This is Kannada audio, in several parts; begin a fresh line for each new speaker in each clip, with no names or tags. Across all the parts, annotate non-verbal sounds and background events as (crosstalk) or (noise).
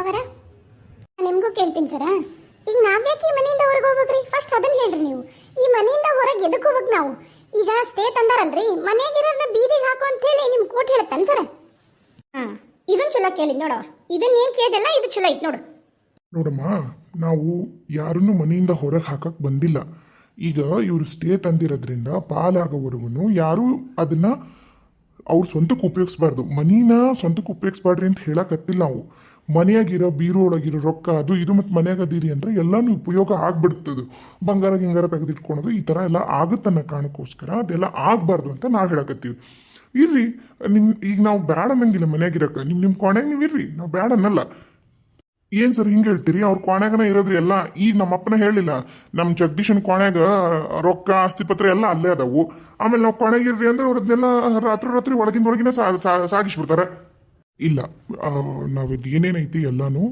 ಮಾವರ? ನಿಮಗೂ ಕೇಳ್ತೀನಿ ಸರ. ಈಗ ನಾವ್ಯಾಕೆ ಈ ಮನೆಯಿಂದ ಹೊರಗೆ ಹೋಗ್ಬೇಕ್ರಿ? ಫಸ್ಟ್ ಅದನ್ನ ಹೇಳ್ರಿ ನೀವು. ಈ ಮನೆಯಿಂದ ಹೊರಗೆ ಎದಕ್ಕೆ ಹೋಗ್ಬೇಕು ನಾವು? ಈಗ ಸ್ಟೇ ತಂದಾರಲ್ರಿ? ಮನೆಯಾಗಿರೋರ್ನ ಬೀದಿಗೆ ಹಾಕು ಅಂತ ಹೇಳಿ ನಿಮ್ ಕೋಟ್ ಹೇಳುತ್ತಾನೆ ಸರ. ಹಾ ಇದನ್ ಚಲೋ ಕೇಳಿ ನೋಡ ಇದನ್ನ ಏನ್ ಕೇಳಿದಲ್ಲ ಇದು ಚಲೋ ಐತ್ ನೋಡು.
ನೋಡಮ್ಮ, ನಾವು ಯಾರನ್ನು ಮನೆಯಿಂದ ಹೊರಗೆ ಹಾಕಕ್ ಬಂದಿಲ್ಲ. ಈಗ ಇವರು ಸ್ಟೇ ತಂದಿರೋದ್ರಿಂದ ಪಾಲಾಗೋವರೆಗೂ ಯಾರು ಅದನ್ನ ಅವ್ರ ಸ್ವಂತಕ್ಕೆ ಉಪಯೋಗಿಸ್ಬಾರ್ದು. ಮನೀನ ಸ್ವಂತಕ್ಕೆ ಉಪಯೋಗಿಸ್ಬಾರ್ದ್ರಿ ಅಂತ ಹೇಳಕತ್ತಿಲ್ಲ ನಾವು. ಮನೆಯಾಗಿರೋ ಬೀರು ಒಳಗಿರೋ ರೊಕ್ಕ, ಅದು ಇದು ಮತ್ತು ಮನ್ಯಾಗ ಅದೀರಿ ಎಲ್ಲಾನು ಉಪಯೋಗ ಆಗ್ಬಿಡ್ತದೆ. ಬಂಗಾರ, ಗಿಂಗಾರ ತೆಗೆದಿಟ್ಕೊಳೋದು ಈ ಥರ ಎಲ್ಲ ಆಗುತ್ತನ್ನ ಕಾರಣಕ್ಕೋಸ್ಕರ ಅದೆಲ್ಲ ಆಗಬಾರ್ದು ಅಂತ ನಾವು ಹೇಳಕತ್ತೀವಿ. ಇರ್ರಿ ನಿಮ್ಮ ಈಗ ನಾವು ಬೇಡ ಅನ್ನಂಗಿಲ್ಲ ಮನೆಯಾಗಿರಕ್ಕ ನಿಮ್ಮ ನಿಮ್ಮ ಕೋಣೆಗೆ ನೀವು ಇರ್ರಿ, ನಾವು ಬೇಡ ಅನ್ನಲ್ಲ. ಏನು ಸರ್ ಹಿಂಗೆ ಹೇಳ್ತೀರಿ? ಅವ್ರ ಕೋಣೆಗನ ಇರೋದ್ರಿ ಎಲ್ಲ. ಈಗ ನಮ್ಮ ಅಪ್ಪನ ಹೇಳಿಲ್ಲ. ನಮ್ಮ ಜಗದೀಶನ ಕೋಣೆಗ ರೊಕ್ಕ ಆಸ್ತಿ ಪತ್ರ ಎಲ್ಲ ಅಲ್ಲೇ ಅದಾವು. ಆಮೇಲೆ ನಾವು ಕೋಣೆಗಿರ್ರಿ ಅಂದ್ರೆ ಅವ್ರದ್ನೆಲ್ಲ ರಾತ್ರಿ ರಾತ್ರಿ ಒಳಗಿಂದ ಒಳಗಿನ ಸಾಗಿಸ್ಬಿಡ್ತಾರೆ. ಇಲ್ಲ ನಾವು ಇದು ಏನೇನೈತಿ ಎಲ್ಲಾನು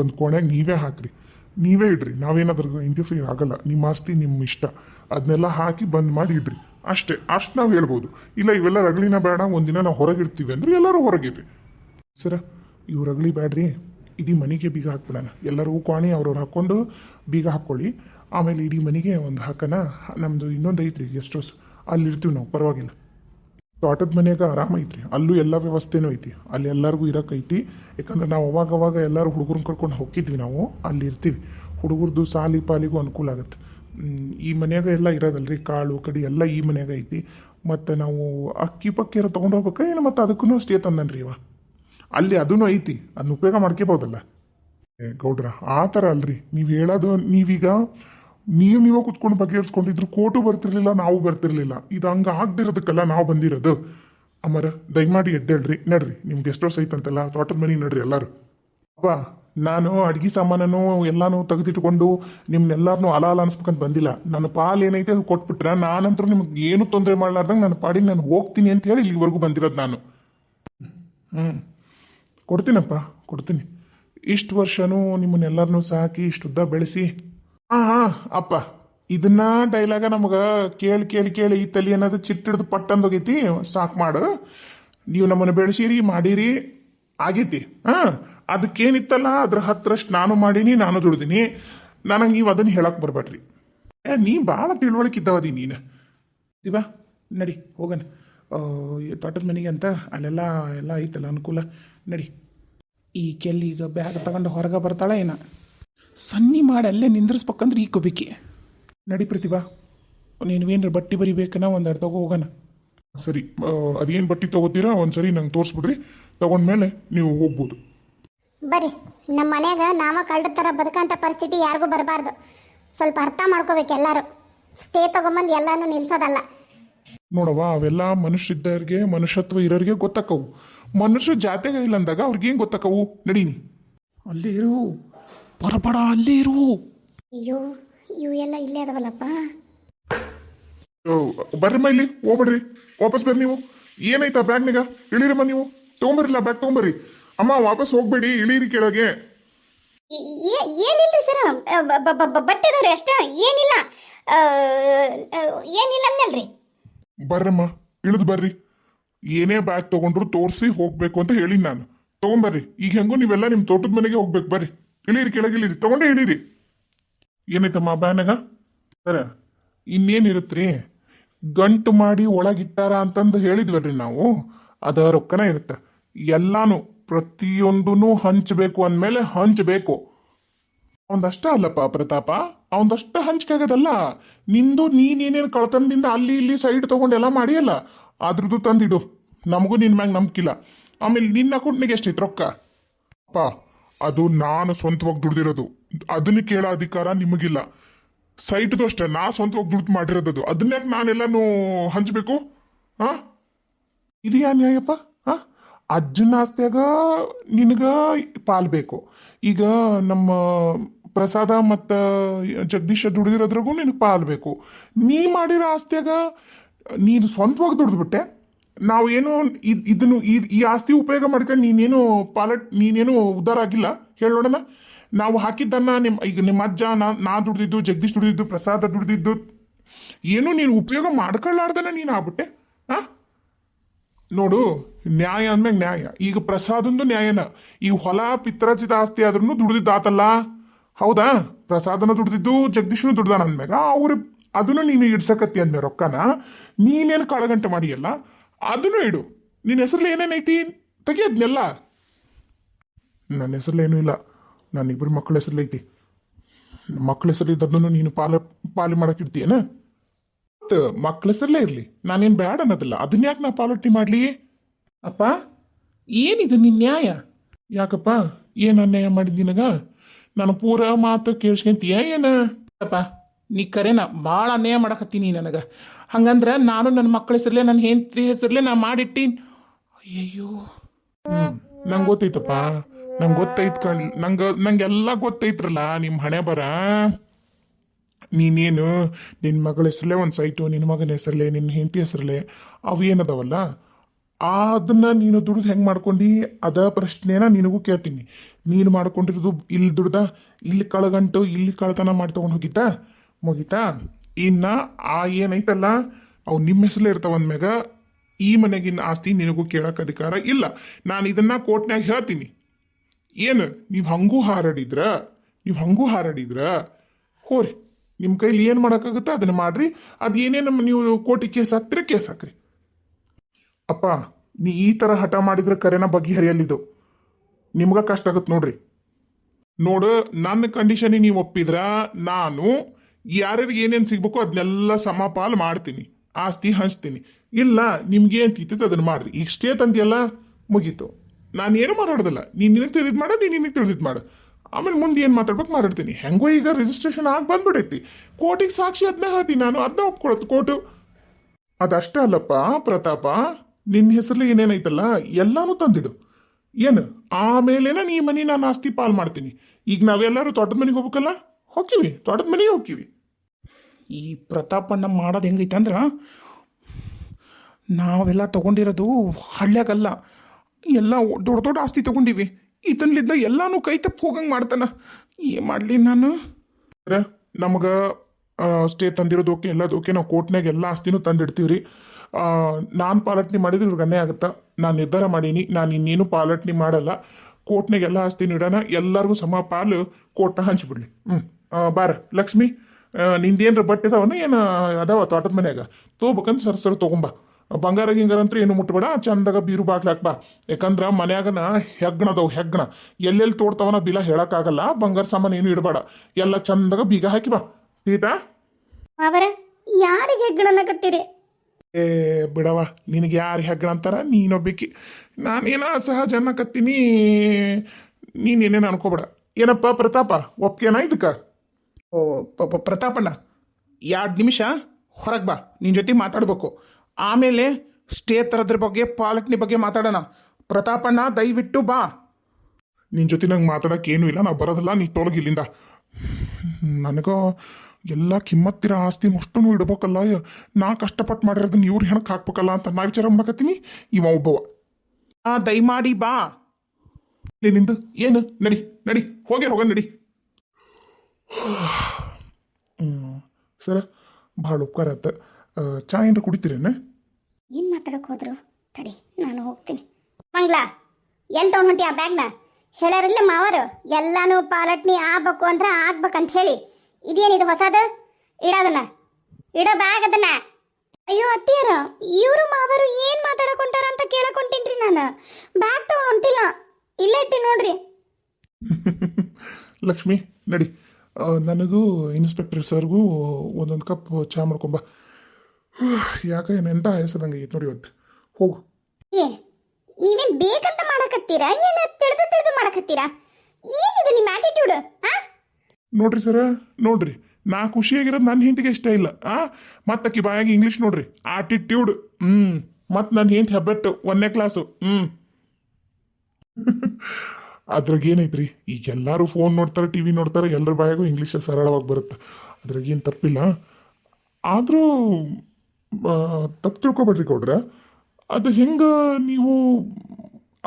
ಒಂದು ಕೋಣೆಗೆ ನೀವೇ ಹಾಕ್ರಿ. ನೀವೇ ಇಡ್ರಿ. ನಾವೇನಾದ್ರೂ ಇಂಟರ್ಫಿಯರ್ ಆಗಲ್ಲ. ನಿಮ್ಮ ಆಸ್ತಿ ನಿಮ್ಮ ಇಷ್ಟ. ಅದನ್ನೆಲ್ಲ ಹಾಕಿ ಬಂದ್ ಮಾಡಿ ಇಡ್ರಿ. ಅಷ್ಟೇ. ಅಷ್ಟು ನಾವು ಹೇಳ್ಬೋದು. ಇಲ್ಲ, ಇವೆಲ್ಲ ರಗಳಿನ ಬೇಡ. ಒಂದಿನ ನಾವು ಹೊರಗಿರ್ತೀವಿ ಅಂದ್ರೆ ಎಲ್ಲರೂ ಹೊರಗಿರ್ರಿ ಸರ, ಇವು ರಗಳಿ ಬೇಡ್ರಿ ಇಡೀ ಮನೆಗೆ ಬೀಗ ಹಾಕ್ಬಿಡೋಣ. ಎಲ್ಲರೂ ಕ್ವಾಣಿ ಅವ್ರವ್ರು ಹಾಕ್ಕೊಂಡು ಬೀಗ ಹಾಕ್ಕೊಳ್ಳಿ. ಆಮೇಲೆ ಇಡೀ ಮನೆಗೆ ಒಂದು ಹಾಕೋಣ. ನಮ್ಮದು ಇನ್ನೊಂದು ಐತ್ರಿ ಗೆಸ್ಟ್ ಹೌಸ್ ಅಲ್ಲಿ ಇರ್ತೀವಿ ನಾವು. ಪರವಾಗಿಲ್ಲ. ತೋಟದ ಮನೆಯಾಗ ಆರಾಮ ಐತ್ರಿ. ಅಲ್ಲೂ ಎಲ್ಲ ವ್ಯವಸ್ಥೆನೂ ಐತಿ. ಅಲ್ಲಿ ಎಲ್ಲರಿಗೂ ಇರಕ್ಕೈತಿ ಯಾಕಂದ್ರೆ ನಾವು ಅವಾಗ ಅವಾಗ ಎಲ್ಲರೂ ಹುಡುಗರನ್ನ ಕರ್ಕೊಂಡು ಹೋಗಿದ್ವಿ ನಾವು. ಅಲ್ಲಿ ಇರ್ತೀವಿ. ಹುಡುಗರದು ಸಾಲಿ ಪಾಲಿಗೂ ಅನುಕೂಲ ಆಗುತ್ತೆ. ಈ ಮನೆಯಾಗ ಎಲ್ಲ ಇರೋದಲ್ರಿ. ಕಾಳು, ಕಡಿ ಎಲ್ಲ ಈ ಮನೆಯಾಗ ಐತಿ. ಮತ್ತು ನಾವು ಅಕ್ಕಿ ಪಕ್ಕಿ ಎಲ್ಲ ತೊಗೊಂಡು ಹೋಗ್ಬೇಕಾ? ಏನು ಮತ್ತು ಅದಕ್ಕೂ ಅಷ್ಟೇ ತಂದನ್ರಿ ಇವ. ಅಲ್ಲಿ ಅದೂ ಐತಿ. ಅದನ್ನ ಉಪಯೋಗ ಮಾಡ್ಕೋಬೋದಲ್ಲ. ಗೌಡ್ರ, ಆ ಥರ ಅಲ್ರಿ. ನೀವು ಹೇಳೋದು, ನೀವೀಗ ನೀವು ನೀವು ಕುತ್ಕೊಂಡು ಬಗೆಹರಿಸ್ಕೊಂಡಿದ್ರು ಕೋಟು ಬರ್ತಿರ್ಲಿಲ್ಲ, ನಾವು ಬರ್ತಿರ್ಲಿಲ್ಲ. ಇದು ಹಂಗ ಆಗ್ದಿರೋದಕ್ಕೆಲ್ಲ ನಾವು ಬಂದಿರೋದು. ಅಮರ ದಯಮಾಡಿ ಎದ್ದೇಳ್ರಿ. ನಡ್ರಿ, ನಿಮ್ಗೆ ಎಷ್ಟೋ ಐತಂತಲ್ಲ ತೋಟದ ಮನೆ ನಡ್ರಿ ಎಲ್ಲರೂ. ಅಪ್ಪ ನಾನು ಅಡ್ಗೆ ಸಾಮಾನನ್ನು ಎಲ್ಲಾನು ತೆಗೆದಿಟ್ಕೊಂಡು ನಿಮ್ನೆಲ್ಲಾರನು ಅಲ ಅಲ ಅನ್ಸ್ಬೇಕಂತ ಬಂದಿಲ್ಲ. ನನ್ನ ಪಾಲ್ ಏನೈತೆ ಅದು ಕೊಟ್ಬಿಟ್ರೆ, ನಾನಂತರೂ ನಿಮ್ಗೆ ಏನು ತೊಂದರೆ ಮಾಡ್ಲಾರ್ದಂಗೆ ನನ್ನ ಪಾಡಿ ನಾನು ಹೋಗ್ತೀನಿ ಅಂತ ಹೇಳಿ ಇಲ್ಲಿವರೆಗೂ ಬಂದಿರೋದು ನಾನು. ಹ್ಞೂ ಕೊಡ್ತೀನಪ್ಪ, ಕೊಡ್ತೀನಿ. ಇಷ್ಟು ವರ್ಷನೂ ನಿಮ್ಮನ್ನೆಲ್ಲರನ್ನೂ ಸಾಕಿ ಇಷ್ಟುದ್ದ ಬೆಳೆಸಿ ಹಾ ಅಪ್ಪ ಇದನ್ನ ಡೈಲಾಗ ನಮಗ ಕೇಳಿ ಕೇಳಿ ಕೇಳಿ ಈ ತಲೆ ಅನ್ನೋದು ಚಿಟ್ಟಿಡ್ದು ಪಟ್ಟಂದೋಗೈತಿ ಸಾಕು ಮಾಡು. ನೀವು ನಮ್ಮನ್ನು ಬೆಳೆಸಿರಿ ಮಾಡಿರಿ ಆಗೈತಿ ಹಾ ಅದಕ್ಕೇನಿತ್ತಲ್ಲ ಅದ್ರ ಹತ್ರಷ್ಟು ನಾನು ಮಾಡೀನಿ ನಾನು ದುಡ್ದೀನಿ. ನನಗೆ ನೀವು ಅದನ್ನ ಹೇಳಕ್ ಬರ್ಬೇಡ್ರಿ. ಏ ನೀ ಭಾಳ ತಿಳುವಳಿಕೆ ಇದ್ದಾವದಿ ನೀನು. ದಿವಾ ನಡಿ ಹೋಗನ್ ಆ, ತೋಟದ ಮನೆಗೆ ಅಂತ ಅಲ್ಲೆಲ್ಲ ಎಲ್ಲ ಐತಲ್ಲ ಅನುಕೂಲ. ನಡಿ. ಈ ಕೆಲ್ಲಿ ಈಗ ಬ್ಯಾಗ್ ತಗೊಂಡು ಹೊರಗೆ ಬರ್ತಾಳೆ ಏನ ಸನ್ನಿ ಮಾಡಿ ಅಲ್ಲೇ ನಿಂದ್ರಿಸ್ಬೇಕಂದ್ರೆ ಈ ಕೊಬಿಕಿ. ನಡಿ ಪ್ರತಿಭಾ ನೀನು ಏನಾರ ಬಟ್ಟೆ ಬರಿಬೇಕನ ಒಂದು ಅರ್ಧ ತಗೋ ಹೋಗೋಣ ಸರಿ ಅದೇನು ಬಟ್ಟೆ ತಗೋತೀರಾ ಒಂದ್ಸರಿ ನಂಗೆ ತೋರಿಸ್ಬಿಡ್ರಿ ತಗೊಂಡ್ಮೇಲೆ ನೀವು ಹೋಗ್ಬೋದು.
ಬರ್ರಿ ನಮ್ಮ ಮನೆಯಾಗ ನಾವ ಕಳ್ದ ಥರ ಬದುಕಂತ ಪರಿಸ್ಥಿತಿ ಯಾರಿಗೂ ಬರಬಾರ್ದು. ಸ್ವಲ್ಪ ಅರ್ಥ ಮಾಡ್ಕೋಬೇಕು ಎಲ್ಲರೂ. ಸ್ಟೇ ತಗೊಂಬಂದು ಎಲ್ಲಾನು ನಿಲ್ಸೋದಲ್ಲ.
ನೋಡವ್ವ ಅವೆಲ್ಲ ಮನುಷ್ಯರಿದ್ದವ್ರಿಗೆ ಮನುಷ್ಯತ್ವ ಇರೋರಿಗೆ ಗೊತ್ತಾಕವು. ಮನುಷ್ಯ ಜಾತ್ಯಾಗ ಇಲ್ಲ ಅಂದಾಗ ಅವ್ರಿಗೆ ಏನು ಗೊತ್ತಾಕವು? ನಡೀನಿ. ಅಲ್ಲಿ ಇರು ಬರಬೇಡ ಅಲ್ಲೇ ಇರು
ಅಯ್ಯೋ ಇವು ಎಲ್ಲ ಇಲ್ಲೇ ಅದಾವಲ್ಲಪ್ಪ.
ಓ, ಬರ್ರಮ್ಮ ಇಲ್ಲಿ ಹೋಗ್ಬೇಡ್ರಿ. ವಾಪಸ್ ಬರ್ರಿ ನೀವು. ಏನೈತಾ ಬ್ಯಾಗ್ನಾಗ ಇಳಿರಮ್ಮ ನೀವು. ತೊಗೊಂಬರ್ರಿಲ್ಲ ಬ್ಯಾಗ್ ತೊಗೊಂಬರ್ರಿ. ಅಮ್ಮ ವಾಪಸ್ ಹೋಗ್ಬೇಡಿ ಇಳೀರಿ ಕೆಳಗೆ.
ಏನಿಲ್ಲ ಏನಿಲ್ರಿ ಸರ್ ಬಟ್ಟೆ ಅದಾವ್ರಿ ಅಷ್ಟ. ಏನಿಲ್ಲ. ಏನಿಲ್ಲ ಅಂದಲ್ರಿ
ಬರ್ರಮ್ಮ ಇಳಿದು ಬರ್ರಿ. ಏನೇ ಬ್ಯಾಗ್ ತಗೊಂಡ್ರು ತೋರಿಸಿ ಹೋಗ್ಬೇಕು ಅಂತ ಹೇಳಿ ನಾನು. ತಗೊಂಬರ್ರಿ. ಈಗ ಹೆಂಗೋ ನೀವೆಲ್ಲ ನಿಮ್ಮ ತೋಟದ ಮನೆಗೆ ಹೋಗ್ಬೇಕು ಬರ್ರಿ. ಇಳೀರಿ ಕೆಳಗೆ ಇಳೀರಿ ತಗೊಂಡೇ ಇಳೀರಿ ಏನೈತಮ್ಮ ಬ್ಯಾನಾಗ? ಸರ ಇನ್ನೇನಿರುತ್ತ್ರಿ ಗಂಟು ಮಾಡಿ ಒಳಗಿಟ್ಟಾರ ಅಂತಂದು ಹೇಳಿದ್ವಲ್ರಿ ನಾವು, ಅದ ರೊಕ್ಕನ ಇರುತ್ತೆ. ಎಲ್ಲಾನು ಪ್ರತಿಯೊಂದೂ ಹಂಚಬೇಕು ಅಂದಮೇಲೆ ಹಂಚಬೇಕು. ಅವಂದಷ್ಟ ಅಲ್ಲಪ್ಪ ಪ್ರತಾಪ, ಅವಂದಷ್ಟ ಹಂಚಿಕೆ ಆಗೋದಲ್ಲ ನಿಂದು, ನೀನೇನೇನು ಕಳ್ತನದಿಂದ ಅಲ್ಲಿ ಇಲ್ಲಿ ಸೈಡ್ ತಗೊಂಡೆಲ್ಲ ಮಾಡಿಯಲ್ಲ, ಅದ್ರದ್ದು ತಂದಿಡು. ನಮಗೂ ನಿನ್ ಮ್ಯಾಗ ನಂಬಿಕಿಲ್ಲ. ಆಮೇಲೆ ನಿನ್ನ ಅಕೌಂಟ್ನಿಗೆ ಎಷ್ಟಿತ್ತು ರೊಕ್ಕ? ಅಪ್ಪ ಅದು ನಾನು ಸ್ವಂತವಾಗಿ ದುಡ್ದಿರೋದು. ಅದನ್ನ ಕೇಳೋ ಅಧಿಕಾರ ನಿಮಗಿಲ್ಲ. ಸೈಟ್ದು ಅಷ್ಟೇ, ನಾ ಸ್ವಂತವಾಗಿ ದುಡ್ದು ಮಾಡಿರೋದು ಅದನ್ನೇ ನಾನೆಲ್ಲಾನು ಹಂಚಬೇಕು? ಹಾ ಇದು ಯಾ ನ್ಯಾಯಪ್ಪ? ಆ? ಅಜ್ಜನ ಆಸ್ತಿಯಾಗ ನಿನಗ ಪಾಲ್ಬೇಕು ಈಗ ನಮ್ಮ ಪ್ರಸಾದ ಮತ್ತು ಜಗದೀಶ ದುಡಿದಿರೋದ್ರಾಗೂ ನಿನಗೆ ಪಾಲ್ಬೇಕು ನೀ ಮಾಡಿರೋ ಆಸ್ತಿಯಾಗ ನೀನು ಸ್ವಂತವಾಗಿ ದುಡಿದ್ಬಿಟ್ಟೆ ನಾವು ಇದನ್ನು ಈ ಆಸ್ತಿ ಉಪಯೋಗ ಮಾಡ್ಕೊಂಡು ನೀನೇನು ಪಾಲಟ್ ನೀನೇನು ಉದ್ಧಾರ ಆಗಿಲ್ಲ? ಹೇಳೋಣ ನಾವು ಹಾಕಿದ್ದನ್ನ ನಿಮ್ಮ ಈಗ ನಿಮ್ಮ ಅಜ್ಜ, ನಾ ನಾ ದುಡ್ದಿದ್ದು, ಜಗದೀಶ್ ದುಡ್ದಿದ್ದು, ಪ್ರಸಾದ ದುಡ್ದಿದ್ದು, ಏನು ನೀನು ಉಪಯೋಗ ಮಾಡ್ಕೊಳ್ಳಾರ್ದನ ನೀನು ಆಗ್ಬಿಟ್ಟೆ ಹಾಂ ನೋಡು, ನ್ಯಾಯ ಅಂದ್ಮ್ಯಾಗ ನ್ಯಾಯ. ಈಗ ಪ್ರಸಾದಂದು ನ್ಯಾಯನ. ಈ ಹೊಲ ಪಿತ್ರಾಜಿತ ಆಸ್ತಿ ಆದ್ರೂ ದುಡ್ದಿದ್ದು ಆತಲ್ಲ. ಹೌದಾ? ಪ್ರಸಾದನ ದುಡ್ದಿದ್ದು, ಜಗದೀಶ್ನು ದುಡ್ದಾನ ಅಂದ್ಮ್ಯಾಗ. ಅವ್ರ ಅದನ್ನು ನೀನು ಇಡ್ಸಕತ್ತಿ ಅಂದ್ಮೇ ರೊಕ್ಕನ. ನೀನೇನು ಕಾಳಗಂಟೆ ಮಾಡಿಯಲ್ಲ? ಅದನ್ನು ಇಡು. ನಿನ್ನ ಹೆಸರಲ್ಲಿ ಏನೇನೈತಿ ತೆಗಿಯೋದ್ನೆಲ್ಲ ನನ್ನ ಹೆಸರಲ್ಲಿ ಏನೂ ಇಲ್ಲ. ನನ್ನ ಇಬ್ಬರು ಮಕ್ಕಳ ಹೆಸರಲ್ಲಿ ಐತಿ. ಮಕ್ಕಳ ಹೆಸರಿದ್ದನ್ನು ನೀನು ಪಾಲ ಪಾಲು ಮಾಡೋಕ್ಕಿಡ್ತೀಯನ ಇಡ್ತೀಯನ? ಮಕ್ಕಳ ಹೆಸರಲ್ಲೇ ಇರಲಿ. ನಾನೇನು ಬ್ಯಾಡ ಅನ್ನೋದಿಲ್ಲ. ಅದನ್ನ ಯಾಕೆ ನಾ ಪಾಲಿಟಿ ಮಾಡಲಿ?
ಅಪ್ಪ ಏನಿದು ನಿನ್ನ ನ್ಯಾಯ?
ಯಾಕಪ್ಪ? ಏನು ಅನ್ಯಾಯ ಮಾಡಿದ್ ನಿನಗ? ನಾನು ಪೂರ ಮಾತು ಕೇಳಿಸ್ಕೊಂತೀಯ ಏನ?
ಅಪ್ಪ ನೀ ಕರೆನ ಭಾಳ ಅನ್ಯಾಯ ಮಾಡಕತ್ತೀನಿ ನನಗೆ. ಹಂಗಂದ್ರೆ ನಾನು ನನ್ನ ಮಕ್ಕಳ ಹೆಸರಲ್ಲೇ ನನ್ನ ಹೆಂಡತಿ ಹೆಸರಲ್ಲೇ ನಾ ಮಾಡಿಟ್ಟಿ ಅಯ್ಯಯ್ಯೋ.
ನಂಗೆ ಗೊತ್ತೈತಪ್ಪ. ನಂಗೆ ಗೊತ್ತೈತ್ ಕಣ್, ನಂಗೆ, ನಂಗೆಲ್ಲ ಗೊತ್ತೈತ್ರಲ್ಲ ನಿಮ್ಮ ಹಣೆ ಬರ. ನೀನೇನು ನಿನ್ನ ಮಗಳ ಹೆಸರಲ್ಲೇ ಒಂದು ಸೈಟು ನಿನ್ನ ಮಗನ ಹೆಸರಲ್ಲೇ ನಿನ್ನ ಹೆಂಡತಿ ಹೆಸರಲ್ಲೇ ಅವು ಏನದವಲ್ಲ? ಅದನ್ನ ನೀನು ದುಡ್ದು ಹೆಂಗೆ ಮಾಡ್ಕೊಂಡು? ಅದ ಪ್ರಶ್ನೆನ ನಿನಗೂ ಕೇಳ್ತೀನಿ. ನೀನು ಮಾಡ್ಕೊಂಡಿರೋದು ಇಲ್ಲಿ ದುಡ್ದ? ಇಲ್ಲಿ ಕಳಗಂಟು, ಇಲ್ಲಿ ಕಳ್ತನ ಮಾಡಿ ತೊಗೊಂಡು ಹೋಗಿತ್ತಾ ಮುಗಿತಾ? ಇನ್ನ ಆ ಏನೈತಲ್ಲ, ಅವು ನಿಮ್ಮ ಹೆಸರಲ್ಲೇ ಇರ್ತಾವ ಅಂದ್ಮ್ಯಾಗ, ಈ ಮನೆಗಿನ ಆಸ್ತಿ ನಿನಗೂ ಕೇಳಕ್ಕೆ ಅಧಿಕಾರ ಇಲ್ಲ. ನಾನು ಇದನ್ನ ಕೋರ್ಟ್ನ್ಯಾಗ ಹೇಳ್ತೀನಿ. ಏನು, ನೀವು ಹಂಗೂ ಹಾರಾಡಿದ್ರ? ನೀವು ಹಂಗೂ ಹಾರಾಡಿದ್ರ? ಹೋರಿ ನಿಮ್ಮ ಕೈಲಿ ಏನು ಮಾಡೋಕ್ಕಾಗುತ್ತೆ? ಅದನ್ನ ಮಾಡ್ರಿ. ಅದು ಏನೇನು ನೀವು ಕೋರ್ಟಿಗೆ ಕೇಸ್ ಹಾಕ್ತೀರಿ, ಕೇಸ್ ಹಾಕ್ರಿ. ಅಪ್ಪ, ನೀ ಈ ಥರ ಹಠ ಮಾಡಿದ್ರೆ ಕರೆನ ಬಗೆಹರಿಯಲ್ಲಿದ್ದು ನಿಮ್ಗೆ ಕಷ್ಟ ಆಗುತ್ತೆ ನೋಡ್ರಿ. ನೋಡು, ನನ್ನ ಕಂಡೀಷನಿಗೆ ನೀವು ಒಪ್ಪಿದ್ರ, ನಾನು ಯಾರ್ಯಾರಿಗೆ ಏನೇನು ಸಿಗ್ಬೇಕು ಅದನ್ನೆಲ್ಲ ಸಮಪಾಲು ಮಾಡ್ತೀನಿ, ಆಸ್ತಿ ಹಂಚ್ತೀನಿ. ಇಲ್ಲ, ನಿಮ್ಗೆ ಏನು ತಿಂತೈತೆ ಅದನ್ನ ಮಾಡ್ರಿ. ಈಗ ಸ್ಟೇ ತಂದಿಯಲ್ಲ, ಮುಗೀತು. ನಾನು ಏನು ಮಾತಾಡೋದಿಲ್ಲ. ನೀನು ನಿನಗೆ ತಿಳಿದ್ ಮಾಡ, ನೀನು ನಿನಗೆ ತಿಳಿದಿದ್ದು ಮಾಡು. ಆಮೇಲೆ ಮುಂದೆ ಏನು ಮಾತಾಡ್ಬೇಕು ಮಾತಾಡ್ತೀನಿ. ಹೆಂಗೋ ಈಗ ರಿಜಿಸ್ಟ್ರೇಷನ್ ಆಗಿ ಬಂದ್ಬಿಡೈತಿ ಕೋರ್ಟಿಗೆ ಸಾಕ್ಷಿ ಅದನ್ನ ಹೇಳ್ತೀನಿ ನಾನು ಅದನ್ನ ಒಪ್ಕೊಳ್ಳೋದು ಕೋರ್ಟು. ಅದಷ್ಟೇ ಅಲ್ಲಪ್ಪ, ಪ್ರತಾಪ ನಿನ್ನ ಹೆಸರಲ್ಲಿ ಏನೇನೈತಲ್ಲ, ಎಲ್ಲಾನು ತಂದಿಡು. ಏನು, ಆಮೇಲೇನ ನೀ ಮನೆ ನಾನು ಆಸ್ತಿ ಪಾಲ್ ಮಾಡ್ತೀನಿ. ಈಗ ನಾವೆಲ್ಲರೂ ತೋಟದ ಮನೆಗೆ ಹೋಗ್ಬೇಕಲ್ಲ? ಹೋಗ್ತೀವಿ, ತೋಟದ ಮನೆಗೆ ಹೋಗ್ತೀವಿ.
ಈ ಪ್ರತಾಪಣ್ಣ ಮಾಡೋದು ಹೆಂಗೈತೆ ಅಂದ್ರೆ, ನಾವೆಲ್ಲ ತಗೊಂಡಿರೋದು ಹಳ್ಳ್ಯಾಗಲ್ಲ, ಎಲ್ಲ ದೊಡ್ಡ ದೊಡ್ಡ ಆಸ್ತಿ ತಗೊಂಡಿವಿ. ಇದನ್ಲಿದ್ದ ಎಲ್ಲಾನು ಕೈ ತಪ್ಪು ಹೋಗಂಗೆ ಮಾಡ್ತಾನ. ಏನು ಮಾಡಲಿ ನಾನು?
ನಮಗೆ ಸ್ಟೇ ತಂದಿರೋದು ಓಕೆ, ಎಲ್ಲದು ಓಕೆ, ನಾವು ಕೋರ್ಟ್ನಾಗ ಎಲ್ಲ ಆಸ್ತಿನೂ ತಂದಿಡ್ತೀವಿ ನಾನು ಪಾಲಟ್ನಿ ಮಾಡಿದ್ರೆ ಇವ್ರಿಗೆ ಅನ್ಯಾಯ ಆಗುತ್ತಾ? ನಾನು ನಿರ್ಧಾರ ಮಾಡೀನಿ, ನಾನು ಇನ್ನೇನು ಪಾಲಟ್ನಿ ಮಾಡಲ್ಲ. ಕೋರ್ಟ್ನಾಗ ಎಲ್ಲ ಆಸ್ತಿನೂ ಇಡೋಣ, ಎಲ್ಲರಿಗೂ ಸಮ ಪಾಲು ಕೋರ್ಟ್ನ ಹಂಚ್ಬಿಡ್ಲಿ. ಹ್ಞೂ ಬಾರ. ಲಕ್ಷ್ಮಿ? ನಿಂದೇನ್ರ ಬಟ್ಟೆ ಇದಾವನ ಏನು ಅದಾವ ತೋಟದ ಮನ್ಯಾಗ? ತೊಗೋಬೇಕಂತ ಸರ್ ಸರ್ ತೊಗೊಂಬ. ಬಂಗಾರ ಗಿಂಗಾರ ಅಂತ ಏನು ಮುಟ್ಬೇಡ ಚಂದಾಗ ಬೀರು ಬಾಗ್ಲು ಹಾಕ್ಬಾ. ಯಾಕಂದ್ರೆ ಮನ್ಯಾಗನ ಹೆಗ್ಣದವು ಹೆಗ್ಣ ಎಲ್ಲೆಲ್ಲಿ ತೋಡ್ತಾವನ ಬಿಲ ಹೇಳಕ್ಕಾಗಲ್ಲ ಬಂಗಾರ ಸಾಮಾನು ಏನು ಇಡಬೇಡ. ಎಲ್ಲ ಚಂದಾಗ ಬೀಗ ಹಾಕಿ ಬಾ. ತೀತಾ
ಅವರ ಯಾರಿಗೆ ಕತ್ತಿರಿ
ಏ ಬಿಡವ ನಿನಗೆ ಯಾರು ಹೆಗ್ಣ ಅಂತಾರ? ನೀನೊಬ್ಬಿಕ್ಕಿ ನಾನೇನೋ ಸಹಜ ಅನ್ನಕತ್ತೀನಿ. ನೀನೇನೇನು ಅನ್ಕೋಬೇಡ. ಏನಪ್ಪ ಪ್ರತಾಪ ಒಪ್ಕೇನಾ ಇದಕ್ಕ?
ಓ ಪ್ರತಾಪಣ್ಣ ಎರಡು ನಿಮಿಷ ಹೊರಗೆ ಬಾ ನಿನ್ನ ಜೊತೆ ಮಾತಾಡಬೇಕು. ಆಮೇಲೆ ಸ್ಟೇ ತರೋದ್ರ ಬಗ್ಗೆ ಪಾಲಕ್ನಿ ಬಗ್ಗೆ ಮಾತಾಡೋಣ. ಪ್ರತಾಪಣ್ಣ ದಯವಿಟ್ಟು ಬಾ.
ನಿನ್ನ ಜೊತೆ ನಂಗೆ ಮಾತಾಡಕ್ಕೆ ಏನೂ ಇಲ್ಲ ನಾವು ಬರೋದಿಲ್ಲ ನೀ ತೊಳಗಿ ಇಲ್ಲಿಂದ. ನನಗೋ ಎಲ್ಲ ಕಿಮ್ಮತ್ತಿರ ಆಸ್ತಿ ಅಷ್ಟು ಇಡ್ಬೇಕಲ್ಲ ನಾ ಕಷ್ಟಪಟ್ಟು ಮಾಡಿರೋದನ್ನ ಇವ್ರು ಹೆಣಕ್ಕೆ ಹಾಕ್ಬೇಕಲ್ಲ ಅಂತ ನಾ ವಿಚಾರ ಮಾಡಕತ್ತೀನಿ ಇವ ಒಬ್ಬವ.
ಆ ದಯಮಾಡಿ ಬಾ.
ಇಲ್ಲಿ ನಿಂದು ಏನು ನಡಿ ನಡಿ ಹೋಗಿ ಹೋಗ ನಡಿ. ಹ್ಮ್, (sighs) ಸರ ಭಾಳ ಉಪಕಾರ ಆತ. ಚಾ ಏನ್ರ ಕುಡಿತೀರೇನ?
ಏನ್ ಮಾತಾಡಕ್ ಹೋದ್ರು. ತಡಿ ನಾನು ಹೋಗ್ತೀನಿ. ಮಂಗ್ಲಾ ಎಲ್ಲಿ ತಗೊಂಡ್ ಹೊಂಟಿ ಆ ಬ್ಯಾಗ್ನ? ಹೇಳಾರಿಲ್ಲ ಮಾವರು ಎಲ್ಲಾನು ಪಾಲಟ್ನಿ ಆಗ್ಬೇಕು ಅಂದ್ರೆ ಆಗ್ಬೇಕಂತ ಹೇಳಿ. ಇದೇನಿದು ಹೊಸದು? ಇಡೋದನ್ನ ಇಡೋ ಬ್ಯಾಗ್ ಅದನ್ನ. ಅಯ್ಯೋ ಅತ್ತಿಯರ ಇವರು ಮಾವರು ಏನ್ ಮಾತಾಡಕೊಂಟಾರ ಅಂತ ಕೇಳಕೊಂಟೀನ್ರಿ ನಾನು. ಬ್ಯಾಗ್ ತಗೊಂಡ್ ಹೊಂಟಿಲ್ಲ. ಇಲ್ಲೇ ಇಟ್ಟಿ ನೋಡ್ರಿ. (laughs)
ಲಕ್ಷ್ಮಿ ನಡಿ. ನನಗೂ ಇನ್ಸ್ಪೆಕ್ಟರ್ ಸರ್ಗೂ ಒಂದೊಂದು ಕಪ್ ಚಹಾ ಮಾಡ್ಕೊಂಬ ಯಾಕೆ ಎಂತ ಆಯಸದಂಗೆ ಐತೆ ನೋಡಿ ಇವತ್ತು. ಹೋಗು.
ಏ ನೀವೇನ್ ಬೇಕಂತ ಮಾಡಕತ್ತೀರಾ? ಏನ ತಿಳಿದು ತಿಳಿದು ಮಾಡಕತ್ತೀರಾ? ಏನಿದು ನಿಮ್ಮ ಆಟಿಟ್ಯೂಡ್
ನೋಡ್ರಿ ಸರ ನೋಡ್ರಿ. ನಾ ಖುಷಿಯಾಗಿರೋದು ನನ್ನ ಹಿಂಟಿಗೆ ಇಷ್ಟ ಇಲ್ಲ. ಆ? ಮತ್ತಕ್ಕಿ ಬಾಯಾಗಿ ಇಂಗ್ಲೀಷ್ ನೋಡ್ರಿ. ಆಟಿಟ್ಯೂಡ್ ಹ್ಞೂ ಮತ್ತು ನನ್ನ ಹಿಂಟ್ ಹೆಬ್ಬೆಟ್ಟು ಒಂದನೇ ಕ್ಲಾಸು ಹ್ಮ್. ಅದ್ರಾಗ ಏನೈತ್ರಿ ಈಗ ಎಲ್ಲರೂ ಫೋನ್ ನೋಡ್ತಾರೆ ಟಿ ವಿ ನೋಡ್ತಾರೆ, ಎಲ್ಲರ ಬಾಯಾಗೂ ಇಂಗ್ಲೀಷ್ ಸರಳವಾಗಿ ಬರುತ್ತೆ. ಅದ್ರಾಗ ಏನು ತಪ್ಪಿಲ್ಲ. ಆದರೂ ತಪ್ಪು ತಿಳ್ಕೊಬೇಡ್ರಿ ಕೊಡ್ರೆ ಅದು ಹೆಂಗೆ ನೀವು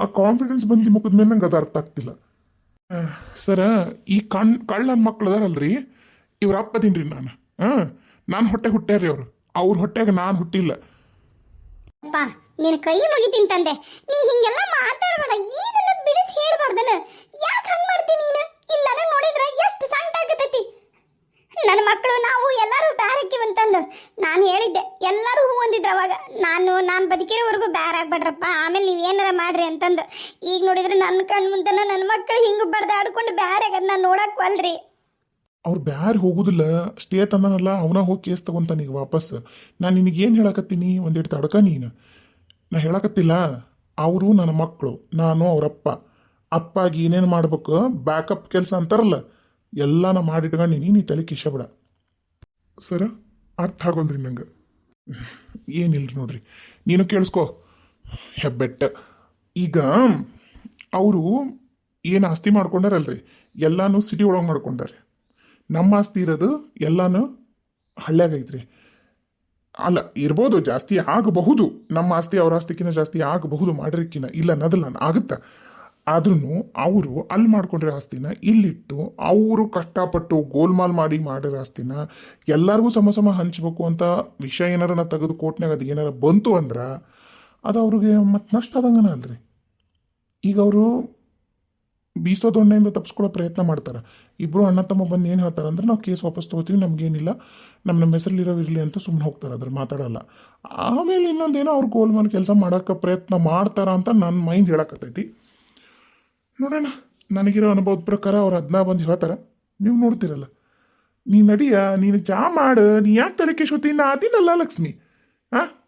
ಆ ಕಾನ್ಫಿಡೆನ್ಸ್ ಬಂದು ಮುಖದ ಮೇಲೆ ನಂಗೆ ಅದು ಅರ್ಥ ಆಗ್ತಿಲ್ಲ. ಸರ, ಈ ಕಣ್, ಕಳ್ಳನ ಮಕ್ಳು ಅದಾರಲ್ರಿ, ಇವ್ರ ಅಪ್ಪದೀನ್ರಿ ನಾನು. ಹಾಂ ನಾನು ಹೊಟ್ಟೆ ಹುಟ್ಟ್ಯಾರ್ರಿ ಅವರು. ಅವ್ರ ಹೊಟ್ಟೆಗೆ ನಾನು ಹುಟ್ಟಿಲ್ಲ.
ಅಪ್ಪ ನಿನ್ನ ಕೈ ಮುಗಿತೀನಿ ತಂದೆ. ನೀ ಹಿಂಗೆಲ್ಲ ಮಾತಾಡಬೇಡ. ಏನನ್ನ ಬಿಡಿಸಿ ಹೇಳ್ಬಾರ್ದನ? ಯಾಕೆ ಹಂಗೆ ಮಾಡ್ತೀನಿ ನೀನು? ಇಲ್ಲನ ನೋಡಿದ್ರೆ ಎಷ್ಟು ಸಂಕಟ ಆಗತೈತಿ. ನನ್ನ ಮಕ್ಕಳು ನಾವು ಎಲ್ಲರೂ ಬ್ಯಾರಕ್ಕಿವಂತಂದು ನಾನು ಹೇಳಿದ್ದೆ, ಎಲ್ಲರೂ ಹೂ ಅಂದಿದ್ರು ಅವಾಗ. ನಾನು ನಾನು ಬದುಕಿರೋವರೆಗೂ ಬ್ಯಾರ ಆಗ್ಬೇಡ್ರಪ್ಪ, ಆಮೇಲೆ ನೀವು ಏನಾರ ಮಾಡ್ರಿ ಅಂತಂದು. ಈಗ ನೋಡಿದ್ರೆ ನನ್ನ ಕಣ್ಣು ಮುಂದನ ನನ್ನ ಮಕ್ಕಳು ಹಿಂಗೆ ಬಡ್ದಾಡ್ಕೊಂಡು ಬೇರೆ ಆಗದ ನಾನು ನೋಡಕ್ ಅಲ್ರಿ
ಅವ್ರು ಬ್ಯಾರ್ ಹೋಗುದಿಲ್ಲ, ಸ್ಟೇ ತಂದನಲ್ಲ, ಅವನ ಹೋಗಿ ಕೇಸ್ ತಗೊಂತಾನೀಗ ವಾಪಸ್. ನಾನು ನಿನಗೇನು ಹೇಳಕತ್ತೀನಿ? ಒಂದಿಟ್ಟು ತಡ್ಕ ನೀನು. ನಾ ಹೇಳಕತ್ತಿಲ್ಲ. ಅವರು ನನ್ನ ಮಕ್ಕಳು ನಾನು ಅವರಪ್ಪ ಅಪ್ಪಾಗಿ ಏನೇನು ಮಾಡ್ಬೇಕು? ಬ್ಯಾಕಪ್ ಕೆಲಸ ಅಂತಾರಲ್ಲ, ಎಲ್ಲಾನ ಮಾಡಿಟ್ಕೊಂಡಿನಿ ನೀ ತಲೆ ಕಿಶಬಿಡ ಸರ, ಅರ್ಥ ಆಗೋಲ್ರಿ ನಂಗೆ. ಏನಿಲ್ರಿ ನೋಡ್ರಿ, ನೀನು ಕೇಳಿಸ್ಕೊ. ಹೆಬ್ಬೆಟ್ಟ. ಈಗ ಅವರು ಏನು ಆಸ್ತಿ ಮಾಡ್ಕೊಂಡಾರಲ್ರಿ, ಎಲ್ಲಾನು ಸಿಟಿ ಒಳಗೆ ಮಾಡ್ಕೊಂಡಾರೆ. ನಮ್ಮ ಆಸ್ತಿ ಇರೋದು ಎಲ್ಲಾನು ಹಳ್ಳ್ಯಾಗ ಐತ್ರಿ. ಅಲ್ಲ, ಇರ್ಬೋದು, ಜಾಸ್ತಿ ಆಗಬಹುದು. ನಮ್ಮ ಆಸ್ತಿ, ಅವ್ರ ಆಸ್ತಿಕಿನ ಜಾಸ್ತಿ ಆಗಬಹುದು ಮಾಡಿರಕ್ಕಿನ ಇಲ್ಲ ಅನ್ನೋದಿಲ್ಲ ಆಗುತ್ತ? ಆದ್ರೂ ಅವರು ಅಲ್ಲಿ ಮಾಡ್ಕೊಂಡಿರೋ ಆಸ್ತಿನ ಇಲ್ಲಿಟ್ಟು ಅವರು ಕಷ್ಟಪಟ್ಟು ಗೋಲ್ಮಾಲ್ ಮಾಡಿ ಮಾಡಿರೋ ಆಸ್ತಿನ ಎಲ್ಲರಿಗೂ ಸಮ ಸಮ ಹಂಚಬೇಕು ಅಂತ ವಿಷಯ ಏನಾರ ತೆಗೆದು ಕೋರ್ಟ್ನಾಗ ಅದು ಏನಾರ ಬಂತು ಅಂದ್ರೆ ಅದು ಅವ್ರಿಗೆ ಮತ್ತೆ ನಷ್ಟ ಆದಂಗನ ಅಲ್ರಿ. ಈಗ ಅವರು ಬೀಸೋ ದೊಣ್ಣೆಯಿಂದ ತಪ್ಪಿಸ್ಕೊಳ್ಳೋ ಪ್ರಯತ್ನ ಮಾಡ್ತಾರೆ. ಇಬ್ಬರು ಅಣ್ಣ ತಮ್ಮ ಬಂದು ಏನು ಹೇಳ್ತಾರೆ ಅಂದ್ರೆ, ನಾವು ಕೇಸ್ ವಾಪಸ್ ತೊಗೋತೀವಿ, ನಮಗೇನಿಲ್ಲ. ನಮ್ಮ ನಮ್ಮ ಹೆಸರಲ್ಲಿರೋ ಇರಲಿ ಅಂತ ಸುಮ್ಮನೆ ಹೋಗ್ತಾರೆ ಅದ್ರ ಮಾತಾಡಲ್ಲ. ಆಮೇಲೆ ಇನ್ನೊಂದೇನೋ ಅವ್ರು ಮೇಲೆ ಕೆಲಸ ಮಾಡೋಕ್ಕೆ ಪ್ರಯತ್ನ ಮಾಡ್ತಾರ ಅಂತ ನನ್ನ ಮೈಂಡ್ ಹೇಳಕತ್ತೈತಿ. ನೋಡೋಣ, ನನಗಿರೋ ಅನುಭವದ ಪ್ರಕಾರ ಅವ್ರು ಅದನ್ನ ಬಂದು ಹೇಳ್ತಾರೆ. ನೀವು ನೋಡ್ತಿರಲ್ಲ. ನೀ ನಡಿಯ, ನೀನು ಚಾ ಮಾಡು, ನೀ ಯಾಕೆ ತಲೆ ಕೆಶೋತಿ ನಾ ಅದಿನಲ್ಲ ಲಕ್ಷ್ಮಿ. ಹಾಂ